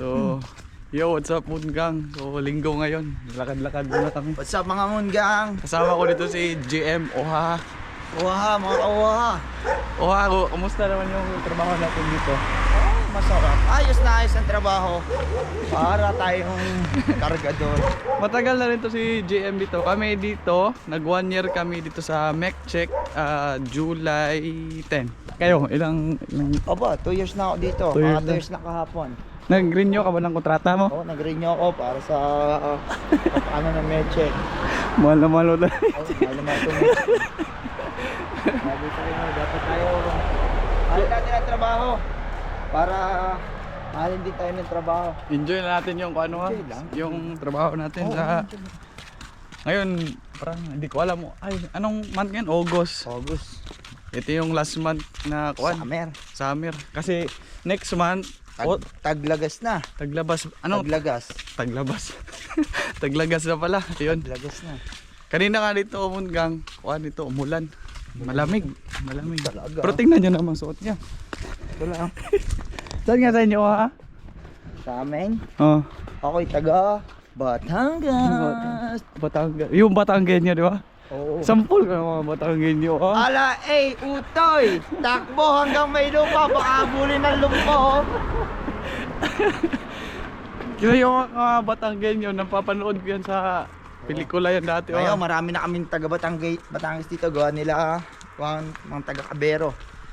So, yo, what's up, Mungang? So, linggo ngayon. Lakad-lakad muna kami. What's up mga mungang? Kasama ko dito si GM Oha. Waha, mga kawaha. Oha, ku- kumusta naman yung trabaho natin dito? Masarap. Ayos na ayos ang trabaho. Para tayong kargador. Matagal na rin to si GM dito. Kami dito, nag one year kami dito sa Mech Check, ah, July 10. Kayo, ilang, ilang Aba, 2 years na ako dito. Two years Mga 2 na. years na kahapon. Nag-renew ka ba ng kontrata mo? Oo, nag-renew ako para sa uh, ano na meche. Mahal na mahal na. Oh, alam mo ito meche. Sabi ko rin, dapat tayo mahal natin ang trabaho. Para mahalin din tayo ng trabaho. Enjoy na natin yung kung ano ha, Enjoy lang. yung trabaho natin Oo, sa enjoy. ngayon parang hindi ko alam mo ay anong month ngayon August August. ito yung last month na kuan Summer. summer kasi next month Tag, oh, taglagas na. taglabas ano Taglagas. taglabas taglagas na pala yun Taglagas na. kanina nga dito umunggang kuan dito umulan malamig malamig Talaga. pero tingnan nyo namang suot niya Ito lang. saan nga sa inyo ha Sa amin, oh ako'y taga Batangas. Batangas yung Batanggenyo di ba Oo. Sampol ka ng mga Batanggenyo ah. Ala, eh, utoy! Takbo hanggang may lupa, baka abulin ng lumpo. Kaya yung mga Batanggenyo, napapanood ko yan sa pelikula yan dati. Ngayon, Oh. marami na kaming taga Batangas, Batangas dito. Gawa nila, mga, mga taga Cabero.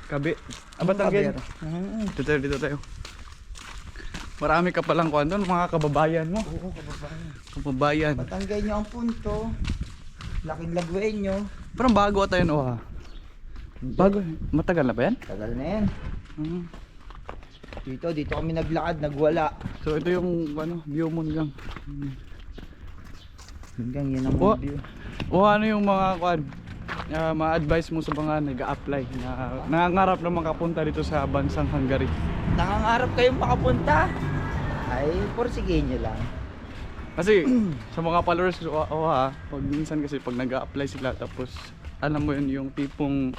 Kabi. Ah, Batanggenyo. Cabero. Mhm. Dito tayo, dito tayo. Marami ka palang kuhan doon, mga kababayan mo. Oo, kababayan. Kababayan. Batanggay nyo ang punto. Laking lagwain nyo. Parang bago tayo no ha. Bago, matagal na ba yan? Tagal na yan. Mhm. Dito, dito kami naglakad, nagwala. So ito yung ano, view mo lang. Hanggang yun ang Oh. view. O ano yung mga kuhan, uh, ma-advise mo sa mga nag-a-apply na nangangarap na makapunta dito sa bansang Hungary. Nangangarap kayong makapunta? Ay, porsigin nyo lang. Kasi sa mga followers ko, oh, ha, pag minsan kasi pag nag-a-apply sila tapos alam mo yun yung tipong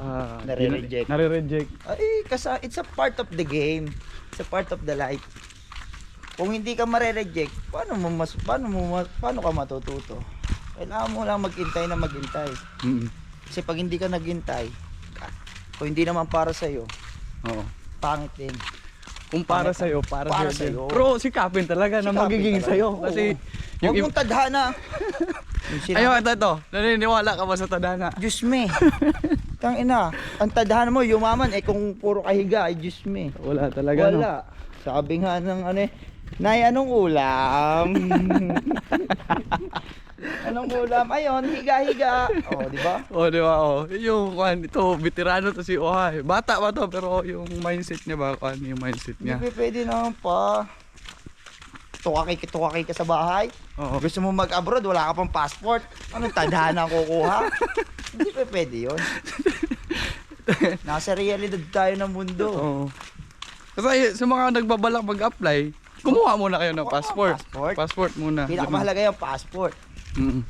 ah, Nare-reject. Nare-reject. Ay, kasi it's a part of the game. It's a part of the life. Kung hindi ka mare-reject, paano mo mas paano mo ma- paano ka matututo? Kailangan mo lang maghintay na maghintay. Mm. Kasi pag hindi ka naghintay, kung hindi naman para sa iyo, Oo. pangit din. Kung para sa iyo, para, Para sa iyo. Pero si Kapin talaga na Sikapin magiging sa iyo Oo. kasi Huwag yung mong tadhana. Ayaw ito ito. Naniniwala ka ba sa tadhana? Diyos me. Tang ina, ang tadhana mo yumaman eh kung puro kahiga ay Diyos me. Wala talaga no. Wala. Sabi nga ng ano eh, Nay, anong ulam? anong ulam? Ayon, higa-higa. Oh, di ba? Oh, di ba? Oh, yung kwan ito, veterano to si Oha. eh. Bata pa to pero yung mindset niya ba kwan yung mindset Hindi niya. pa pwede naman pa. Tukaki tukaki ka sa bahay. Oo. Gusto mo mag-abroad, wala ka pang passport. Anong tadhana ang kukuha? Hindi pa pwede yun. Nasa realidad tayo ng mundo. Oo. Kasi sa mga nagbabalak mag-apply, kumuha muna kayo ng Oo, passport. passport. Passport muna. Pinakamahalaga yung passport. Mm.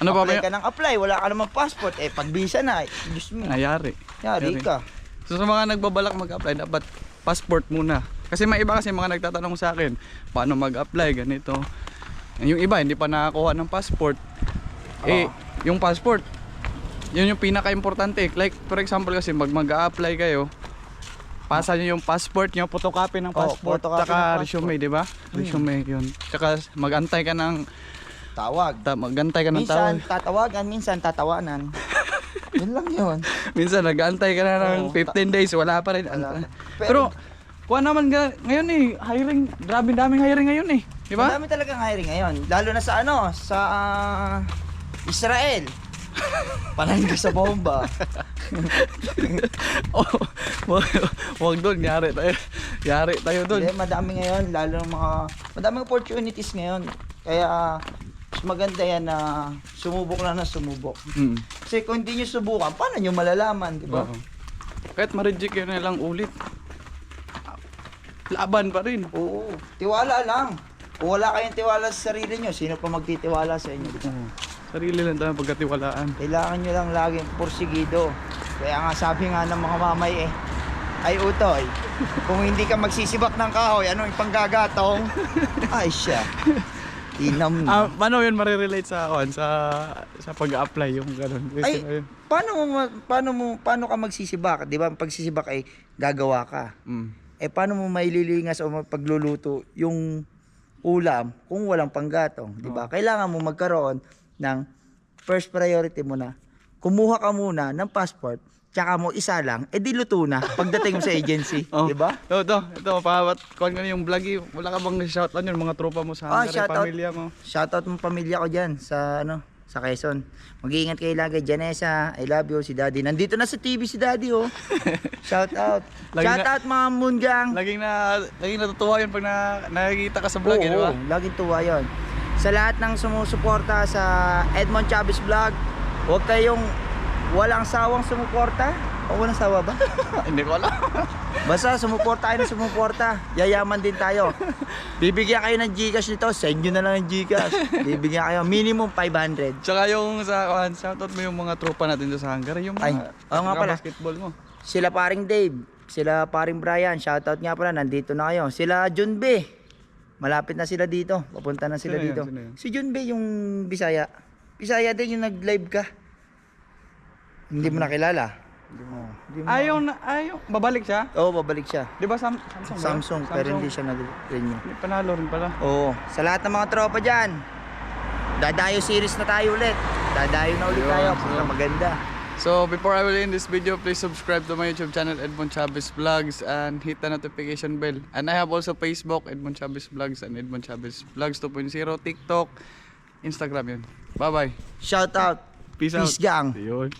Ano ba ba apply ka ng apply, wala ka namang passport. Eh, pag visa na, eh, Diyos mo. Ayari. Yari ka. So sa mga nagbabalak mag-apply, dapat passport muna. Kasi may iba kasi mga nagtatanong sa akin, paano mag-apply, ganito. Yung iba, hindi pa nakakuha ng passport. Eh, yung passport, yun yung pinaka-importante. Like, for example kasi, mag mag-apply kayo, pasa nyo yung passport nyo, photocopy ng Oo, passport, photocopy tsaka ng resume, di ba? Resume, yun. Tsaka magantay ka ng, Tawag. ta, magantay ka ng Minsan tawag. tatawagan, minsan tatawanan. Yun lang yun. Minsan nag-antay ka na ng Oo. 15 days, wala pa rin. Wala. Pero, kuha naman ga- ngayon eh, hiring, grabe daming hiring ngayon eh. Di ba? Madami talagang hiring ngayon. Lalo na sa ano, sa ah, Israel. Panangga sa bomba. oh, wag, wag doon, yari tayo. Yari tayo doon. Hindi, madami ngayon, lalo ng mga, madaming opportunities ngayon. Kaya, mas maganda yan na sumubok na na sumubok. Mm. Kasi kung hindi nyo subukan, paano nyo malalaman, di ba? Oo. Kahit ma-reject yun na lang ulit. Laban pa rin. Oo, tiwala lang. Kung wala kayong tiwala sa sarili nyo, sino pa magtitiwala sa inyo? di ba? Sarili lang tayo pagkatiwalaan. Kailangan nyo lang laging porsigido. Kaya nga sabi nga ng mga mamay eh, ay utoy, Kung hindi ka magsisibak ng kahoy, ano yung panggagatong? Ay siya. Tinam Ah, na. paano yun marirelate sa akin sa sa pag-apply yung ganun? Ay, ayun. paano mo ma- paano mo paano ka magsisibak? 'Di ba? Pag sisibak ay gagawa ka. Mm. Eh paano mo maililingas o pagluluto yung ulam kung walang panggatong, 'di ba? Kailangan mo magkaroon ng first priority mo na. Kumuha ka muna ng passport, tsaka mo isa lang, eh di luto na pagdating mo sa agency, Oh. 'di ba? Ito, ito, ito, pawat, kuhan ko na yung vlog eh. Wala ka bang shoutout yun, mga tropa mo sa Ah, Hungary, shoutout. pamilya mo. Shoutout mo pamilya ko diyan sa ano, sa Quezon. Mag-iingat kayo lagi, Janessa. I love you si Daddy. Nandito na sa TV si Daddy oh. Shout out. Shout na- out mga Mungang. Laging na, laging natutuwa yun pag na, nakikita ka sa vlog, eh, di ba? Laging tuwa yun. Sa lahat ng sumusuporta sa Edmond Chavez Vlog, huwag kayong walang sawang sumuporta. O walang sawa ba? Hindi ko alam. Basta sumuporta kayo ng sumuporta. Yayaman din tayo. Bibigyan kayo ng Gcash nito. Send nyo na lang ng Gcash. Bibigyan kayo. Minimum 500. Tsaka yung sa, kuhan, shoutout mo yung mga tropa natin doon sa Hungary, yung Ay, mga, oo nga pala. basketball mo. Sila paring Dave. Sila paring Brian. Shoutout nga pala. Nandito na kayo. Sila Jun B. Malapit na sila dito. Papunta na sila Sino yun? dito. Sino yun? Si Jun B yung Bisaya. Bisaya din yung nag-live ka. Hindi mo nakilala. Oh, hindi mo Ayaw na, ayaw. Babalik siya? Oo, babalik siya. Di ba Sam- Samsung? ba? Samsung, pero hindi siya nag-renew. Hindi, Panalo rin pala. Oo. Sa lahat ng mga tropa dyan, dadayo series na tayo ulit. Dadayo na ulit tayo. so- Punta maganda. So before I will end this video, please subscribe to my YouTube channel Edmond Chavez Vlogs and hit the notification bell. And I have also Facebook Edmond Chavez Vlogs and Edmond Chavez Vlogs 2.0, TikTok, Instagram yun. Bye bye. Shout out. Peace, out. Peace gang. Yun.